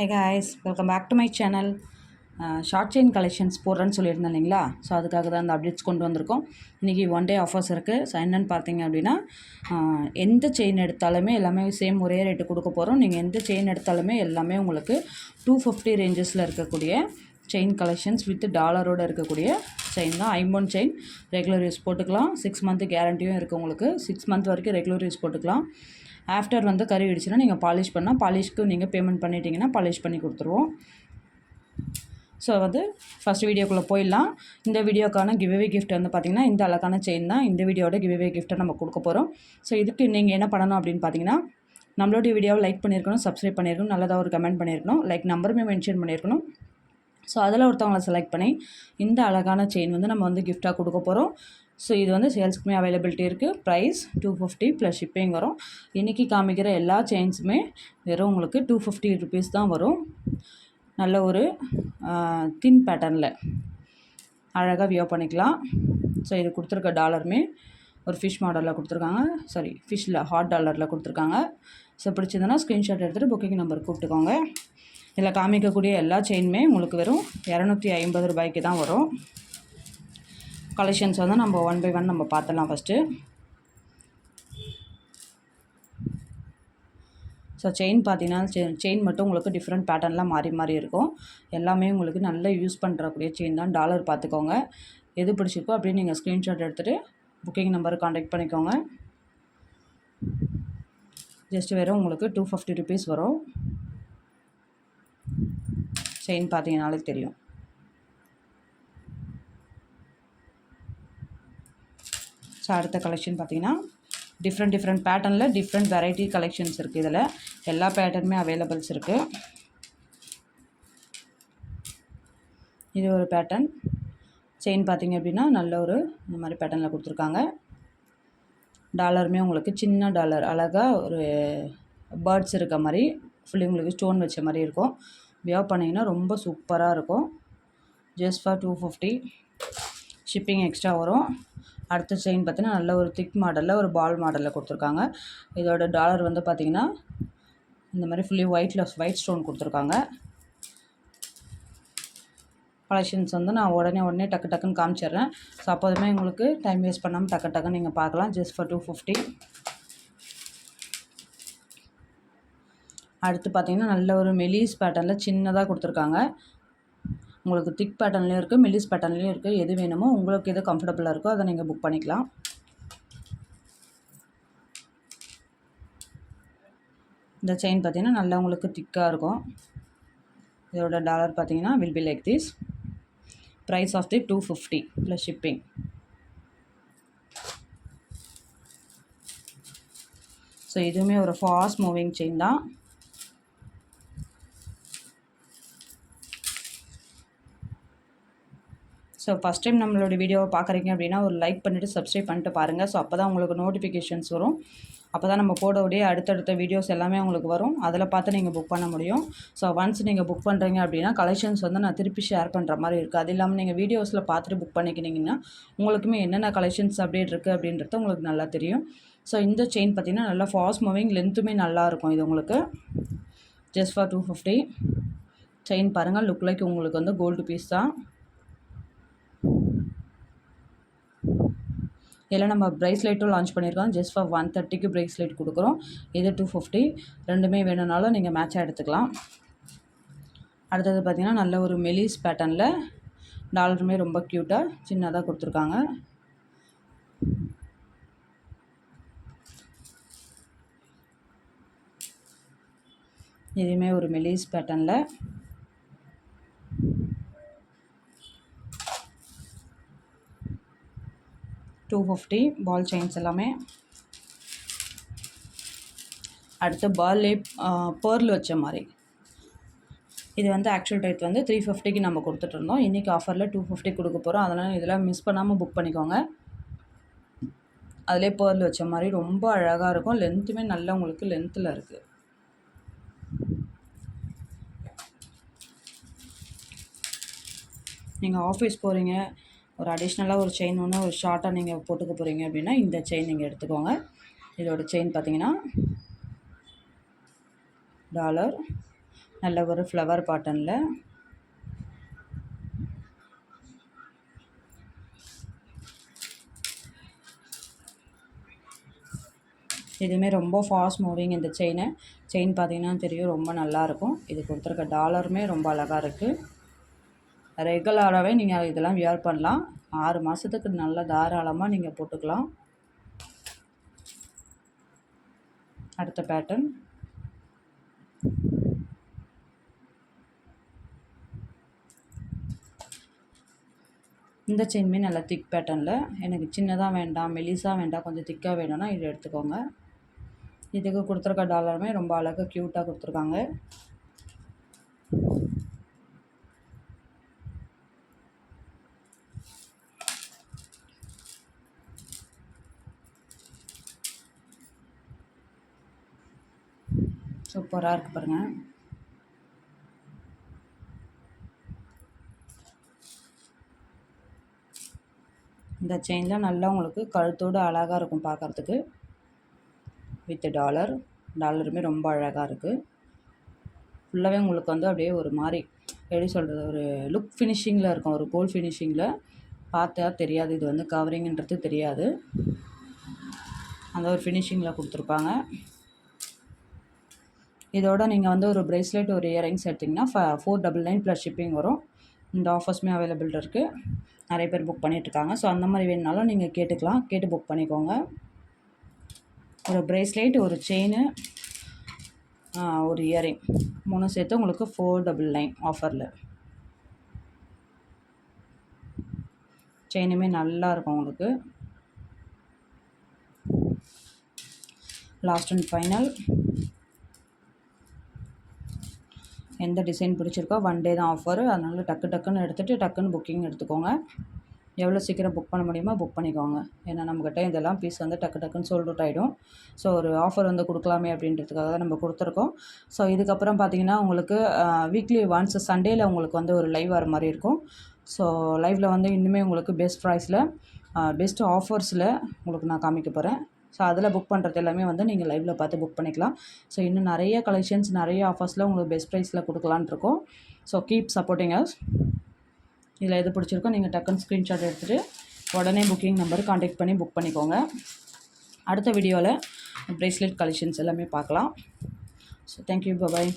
Hey guys welcome back to my channel short chain collections போடுறேன்னு சொல்லியிருந்தேன் இல்லைங்களா? So அதுக்காக தான் அந்த அப்டேட்ஸ் கொண்டு வந்திருக்கோம். இன்றைக்கி ஒன் டே ஆஃபர்ஸ் இருக்குது ஸோ என்னென்னு பார்த்தீங்க அப்படின்னா எந்த செயின் எடுத்தாலுமே எல்லாமே சேம் ஒரே ரேட்டு கொடுக்க போகிறோம் நீங்கள் எந்த செயின் எடுத்தாலுமே எல்லாமே உங்களுக்கு டூ ஃபிஃப்டி ரேஞ்சஸில் இருக்கக்கூடிய செயின் கலெக்ஷன்ஸ் வித் டாலரோடு இருக்கக்கூடிய செயின் தான். ஐம்பொன் செயின் ரெகுலர் யூஸ் போட்டுக்கலாம். சிக்ஸ் மந்த்து கேரண்டியும் இருக்குது உங்களுக்கு. சிக்ஸ் மந்த் வரைக்கும் ரெகுலர் யூஸ் போட்டுக்கலாம். ஆஃப்டர் வந்து கறி நீங்கள் பாலிஷ் பண்ணால் பாலிஷ்க்கு நீங்கள் பேமெண்ட் பண்ணிட்டீங்கன்னா பாலிஷ் பண்ணி கொடுத்துருவோம். ஸோ வந்து ஃபஸ்ட் வீடியோக்குள்ளே போயிடலாம். இந்த வீடியோக்கான கிவ்வே கிஃப்ட் வந்து பார்த்திங்கன்னா இந்த அழகான செயின் தான். இந்த வீடியோட கிவ்வே கிஃப்ட்டை நம்ம கொடுக்க போகிறோம் ஸோ இதுக்கு நீங்கள் என்ன பண்ணணும் அப்படின்னு பார்த்தீங்கன்னா நம்மளுடைய வீடியோவை லைக் பண்ணியிருக்கணும் சப்ஸ்கிரைப் பண்ணியிருக்கணும் நல்லதாக ஒரு கமெண்ட் பண்ணியிருக்கணும் லைக் நம்பருமே மென்ஷன் பண்ணியிருக்கணும் ஸோ அதில் ஒருத்தவங்களை செலக்ட் பண்ணி இந்த அழகான செயின் வந்து நம்ம வந்து கிஃப்டாக கொடுக்க போகிறோம் ஸோ இது வந்து சேல்ஸ்க்குமே அவைலபிலிட்டி இருக்குது price two fifty plus shipping வரும். இன்றைக்கி காமிக்கிற எல்லா செயின்ஸுமே வெறும் உங்களுக்கு டூ ஃபிஃப்டி ருபீஸ் தான் வரும். நல்ல ஒரு தின் பேட்டர்னில் அழகாக வியோ பண்ணிக்கலாம். ஸோ இது கொடுத்துருக்க டாலருமே ஒரு ஃபிஷ் மாடலில் கொடுத்துருக்காங்க. சாரி ஃபிஷ்ஷில் ஹாட் டாலரில் கொடுத்துருக்காங்க. ஸோ பிடிச்சதுன்னா ஸ்க்ரீன்ஷாட் எடுத்துகிட்டு புக்கிங் நம்பர் கூப்பிட்டுக்கோங்க. இதில் காமிக்கக்கூடிய எல்லா செயினுமே உங்களுக்கு வெறும் இரநூத்தி ஐம்பது ரூபாய்க்கு தான் வரும். கலெக்ஷன்ஸ் வந்து நம்ம ஒன் பை ஒன் நம்ம பார்த்துடலாம் ஃபஸ்ட்டு ஸோ செயின் பார்த்தீங்கன்னா செயின் மட்டும் உங்களுக்கு டிஃப்ரெண்ட் பேட்டர்ன்லாம் மாறி மாறி இருக்கும். எல்லாமே உங்களுக்கு நல்ல யூஸ் பண்ணுறக்கூடிய செயின் தான். டாலர் பார்த்துக்கோங்க. எது பிடிச்சிருக்கோ அப்படியே நீங்கள் ஸ்க்ரீன்ஷாட் எடுத்துகிட்டு புக்கிங் நம்பர் காண்டாக்ட் பண்ணிக்கோங்க. ஜஸ்ட் வெறும் உங்களுக்கு டூ ஃபிஃப்டி ருபீஸ் வரும். செயின் பார்த்தீங்கனாலே தெரியும். ஸோ அடுத்த கலெக்ஷன் பார்த்தீங்கன்னா டிஃப்ரெண்ட் டிஃப்ரெண்ட் பேட்டர்னில் டிஃப்ரெண்ட் வெரைட்டி கலெக்ஷன்ஸ் இருக்குது இதில். எல்லா பேட்டர்னுமே அவைலபிள்ஸ் இருக்குது இது ஒரு பேட்டர்ன் செயின் பார்த்தீங்க அப்படின்னா நல்ல ஒரு இந்த மாதிரி பேட்டர்னில் கொடுத்துருக்காங்க. டாலருமே உங்களுக்கு சின்ன டாலர் அழகாக ஒரு பேர்ட்ஸ் இருக்க மாதிரி ஃபுல்லி உங்களுக்கு ஸ்டோன் வச்ச மாதிரி இருக்கும். வியர் பண்ணிங்கன்னா ரொம்ப சூப்பராக இருக்கும். Just for two fifty shipping extra வரும். அடுத்த செயின் பார்த்தீங்கன்னா நல்ல ஒரு திக் மாடலில் ஒரு பால் மாடலில் கொடுத்துருக்காங்க. இதோட டாலர் வந்து பார்த்திங்கன்னா இந்த மாதிரி ஃபுல்லி ஒயிட்டில் ஒயிட் ஸ்டோன் கொடுத்துருக்காங்க. கலெக்ஷன்ஸ் வந்து நான் உடனே உடனே டக்கு டக்குன்னு காமிச்சிடுறேன். ஸோ அப்போதுமே உங்களுக்கு டைம் வேஸ்ட் பண்ணாமல் டக்கு டக்குன்னு நீங்கள் பார்க்கலாம். ஜஸ்ட் ஃபார் டூ ஃபிஃப்டி அடுத்து பார்த்திங்கன்னா நல்ல ஒரு மெலிஸ் பேட்டர்னில் சின்னதாக கொடுத்துருக்காங்க. உங்களுக்கு திக் பேட்டர்ன்லேயும் இருக்குது மில்லிஸ் பேட்டர்ன்லேயும் இருக்குது எது வேணுமோ உங்களுக்கு எது கம்ஃபர்டபுளாக இருக்கோ அதை நீங்கள் புக் பண்ணிக்கலாம். இந்த செயின் பார்த்தீங்கன்னா நல்லா உங்களுக்கு திக்காக இருக்கும். இதோட டாலர் பார்த்தீங்கன்னா will be like this price of the two fifty plus shipping so இதுவுமே ஒரு ஃபாஸ்ட் மூவிங் செயின் தான். ஸோ ஃபஸ்ட் டைம் நம்மளோட வீடியோவை பார்க்குறீங்க அப்படின்னா ஒரு லைக் பண்ணிவிட்டு சப்ஸ்கிரைப் பண்ணிட்டு பாருங்கள் ஸோ அப்போ தான் உங்களுக்கு நோட்டிஃபிகேஷன்ஸ் வரும். அப்போ தான் நம்ம போடக்கூடிய அடுத்தடுத்த வீடியோஸ் எல்லாமே உங்களுக்கு வரும். அதில் பார்த்து நீங்கள் புக் பண்ண முடியும். ஸோ ஒன்ஸ் நீங்கள் புக் பண்ணுறீங்க அப்படின்னா கலெக்ஷன்ஸ் வந்து நான் திருப்பி ஷேர் பண்ணுற மாதிரி இருக்குது அது இல்லாமல் நீங்கள் வீடியோஸில் பார்த்துட்டு புக் பண்ணிக்கினீங்கன்னா உங்களுக்குமே என்னென்ன கலெக்ஷன்ஸ் அப்டேட் இருக்குது அப்படின்றது உங்களுக்கு நல்லா தெரியும். ஸோ இந்த செயின் பார்த்திங்கன்னா நல்லா ஃபாஸ்ட் மூவிங் லென்த்துமே நல்லாயிருக்கும் இது உங்களுக்கு. Just for two fifty chain பாருங்கள் லுக் லைக் உங்களுக்கு வந்து கோல்டு பீஸ் தான். இதில் நம்ம ப்ரைஸ்லைட்டும் லான்ச் பண்ணியிருக்கோம். ஜஸ்ட் ஃபார் ஒன் தேர்ட்டிக்கு ப்ரைஸ்லைட் கொடுக்குறோம். இது டூ ஃபிஃப்டி ரெண்டுமே வேணும்னாலும் நீங்கள் மேட்சாக எடுத்துக்கலாம். அடுத்தது பார்த்திங்கன்னா நல்ல ஒரு மெலிஸ் பேட்டர்னில் டாலருமே ரொம்ப க்யூட்டாக சின்னதாக கொடுத்துருக்காங்க. இதுவுமே ஒரு மெலிஸ் பேட்டர்னில் டூ ஃபிஃப்டி பால் செயின்ஸ் எல்லாமே. அடுத்து பால்லே பேர்ல் வச்ச மாதிரி. இது வந்து ஆக்சுவல் ரேட் வந்து த்ரீ ஃபிஃப்டிக்கு நம்ம கொடுத்துட்ருந்தோம் இன்றைக்கி ஆஃபரில் டூ ஃபிஃப்டி கொடுக்க போகிறோம் அதனால் இதெல்லாம் மிஸ் பண்ணாமல் புக் பண்ணிக்கோங்க. அதிலே பேர்ல் வச்ச மாதிரி ரொம்ப அழகாக இருக்கும். லென்த்துமே நல்லா உங்களுக்கு லென்த்தில் இருக்குது நீங்கள் ஆஃபீஸ் போகிறீங்க ஒரு அடிஷ்னலாக ஒரு செயின் ஒன்று ஒரு ஷார்ட்டாக நீங்கள் போட்டுக்க போகிறீங்க அப்படின்னா இந்த செயின் நீங்கள் எடுத்துக்கோங்க. இதோட செயின் பார்த்தீங்கன்னா டாலர் நல்ல ஒரு ஃப்ளவர் பாட்டனில் இதுவுமே ரொம்ப ஃபாஸ்ட் மூவிங் இந்த செயினை செயின் பார்த்திங்கன்னா தெரியும் ரொம்ப நல்லாயிருக்கும் இது கொடுத்துருக்க டாலருமே ரொம்ப அழகாக இருக்குது ரெகுலராகவே நீங்கள் இதெல்லாம் வியர் பண்ணலாம். ஆறு மாதத்துக்கு நல்ல தாராளமாக நீங்கள் போட்டுக்கலாம். அடுத்த பேட்டர்ன் இந்த செயின்மே நல்லா திக் பேட்டர்னில் எனக்கு சின்னதாக வேண்டாம் மெலிசாக வேண்டாம் கொஞ்சம் திக்காக வேணும்னா இது எடுத்துக்கோங்க. இதுக்கு கொடுத்துருக்க டாலருமே ரொம்ப அழகாக க்யூட்டாக கொடுத்துருக்காங்க. சூப்பராக இருக்குது பாருங்கள் இந்த செயின்லாம் நல்லா உங்களுக்கு கழுத்தோடு அழகாக இருக்கும் பார்க்குறதுக்கு வித் டாலர் டாலருமே ரொம்ப அழகாக இருக்குது ஃபுல்லாகவே உங்களுக்கு வந்து அப்படியே ஒரு மாதிரி எப்படி சொல்கிறது ஒரு லுக் ஃபினிஷிங்கில் இருக்கும். ஒரு கோல் ஃபினிஷிங்கில் பார்த்தா தெரியாது. இது வந்து கவரிங்கன்றது தெரியாது. அந்த ஒரு ஃபினிஷிங்கில் கொடுத்துருப்பாங்க. இதோட நீங்கள் வந்து ஒரு ப்ரேஸ்லெட் ஒரு இயரிங்ஸ் எடுத்திங்கன்னா ஃப four double nine plus shipping வரும். இந்த ஆஃபர்ஸுமே அவைலபிள் இருக்குது நிறைய பேர் புக் பண்ணிகிட்ருக்காங்க ஸோ அந்த மாதிரி வேணுனாலும் நீங்கள் கேட்டுக்கலாம். கேட்டு புக் பண்ணிக்கோங்க. ஒரு ப்ரேஸ்லெட் ஒரு செயின் ஒரு இயரிங் மூணு சேர்த்து உங்களுக்கு ஃபோர் டபுள் நைன் ஆஃபரில் செயினுமே நல்லா இருக்கும் உங்களுக்கு. லாஸ்ட் அண்ட் ஃபைனல் எந்த டிசைன் பிடிச்சிருக்கோ ஒன் டே தான் ஆஃபர் அதனால் டக்கு டக்குன்னு எடுத்துகிட்டு டக்குன்னு புக்கிங் எடுத்துக்கோங்க. எவ்வளோ சீக்கிரம் புக் பண்ண முடியுமோ புக் பண்ணிக்கோங்க. ஏன்னா நம்மக்கிட்ட இதெல்லாம் பீஸ் வந்து டக்கு டக்குன்னு சோல்ட் அவுட் ஆகிடும் ஸோ ஒரு ஆஃபர் வந்து கொடுக்கலாமே அப்படின்றதுக்காக தான் நம்ம கொடுத்துருக்கோம். ஸோ இதுக்கப்புறம் பார்த்தீங்கன்னா உங்களுக்கு வீக்லி ஒன்ஸ் சண்டேயில் உங்களுக்கு வந்து ஒரு லைவ் வர மாதிரி இருக்கும். ஸோ லைவில் வந்து இன்னுமே உங்களுக்கு பெஸ்ட் ப்ரைஸில் பெஸ்ட் ஆஃபர்ஸில் உங்களுக்கு நான் காமிக்க போகிறேன் ஸோ அதில் புக் பண்ணுறது எல்லாமே வந்து நீங்கள் லைவில் பார்த்து புக் பண்ணிக்கலாம். ஸோ இன்னும் நிறைய கலெக்ஷன்ஸ் நிறைய ஆஃபர்ஸில் உங்களுக்கு பெஸ்ட் ப்ரைஸில் கொடுக்கலான் இருக்கோம். ஸோ கீப் சப்போர்ட்டிங் அஸ் இதில் எது பிடிச்சிருக்கோ நீங்கள் டக்குன்னு ஸ்க்ரீன்ஷாட் எடுத்துகிட்டு உடனே புக்கிங் நம்பர் காண்டாக்ட் பண்ணி புக் பண்ணிக்கோங்க. அடுத்த வீடியோவில் ப்ரேஸ்லெட் கலெக்ஷன்ஸ் எல்லாமே பார்க்கலாம். So thank you bye